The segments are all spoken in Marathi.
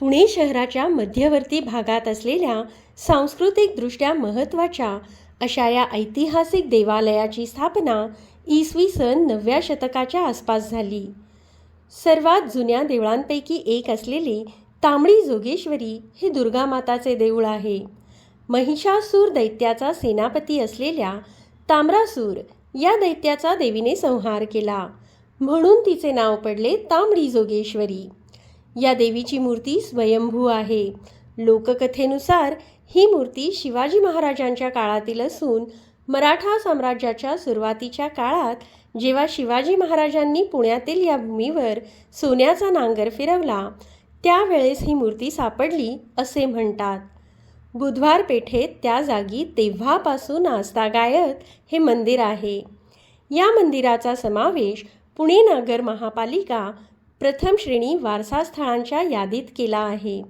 पुणे शहराच्या मध्यवर्ती भागात असलेल्या सांस्कृतिकदृष्ट्या महत्त्वाच्या अशा या ऐतिहासिक देवालयाची स्थापना इसवी सन नवव्या शतकाच्या आसपास झाली. सर्वात जुन्या देवळांपैकी एक असलेले तांबडी जोगेश्वरी हे दुर्गामाताचे देऊळ आहे. महिषासूर दैत्याचा सेनापती असलेल्या ताम्रासूर या दैत्याचा देवीने संहार केला. म्हणून तिचे नाव पडले तांबडी जोगेश्वरी. या देवीची मूर्ती स्वयंभू आहे. लोककथेनुसार ही मूर्ती शिवाजी महाराजांच्या काळातील असून मराठा साम्राज्याच्या सुरुवातीच्या काळात जेव्हा शिवाजी महाराजांनी पुण्यातील या भूमीवर सोन्याचा नांगर फिरवला त्यावेळेस ही मूर्ती सापडली असे म्हणतात. बुधवार पेठेत त्या जागी तेव्हापासून आस्तागायत हे मंदिर आहे. या मंदिराचा समावेश पुणे नगर महापालिका प्रथम श्रेणी वारसा स्थळांच्या यादीत केला आहे.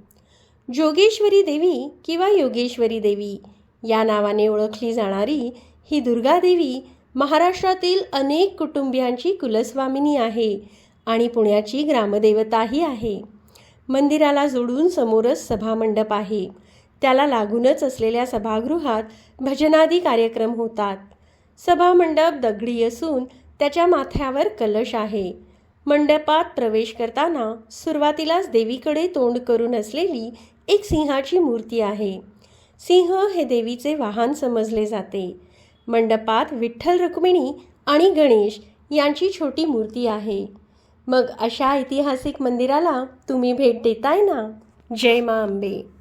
जोगेश्वरी देवी किंवा योगेश्वरी देवी या नावाने ओळखली जाणारी ही दुर्गादेवी महाराष्ट्रातील अनेक कुटुंबियांची कुलस्वामिनी आहे आणि पुण्याची ग्रामदेवताही आहे. मंदिराला जोडून समोरच सभामंडप आहे. त्याला लागूनच असलेल्या सभागृहात भजनादी कार्यक्रम होतात. सभामंडप दगडी असून त्याच्या माथ्यावर कलश आहे. मंडपात प्रवेश करताना सुरुवातीलाच देवीकडे तोंड करून असलेली एक सिंहाची मूर्ती आहे. सिंह हे देवीचे वाहन समजले जाते. मंडपात विठ्ठल रुक्मिणी आणि गणेश यांची छोटी मूर्ती आहे. मग अशा ऐतिहासिक मंदिराला तुम्ही भेट देताय ना? जय मा अंबे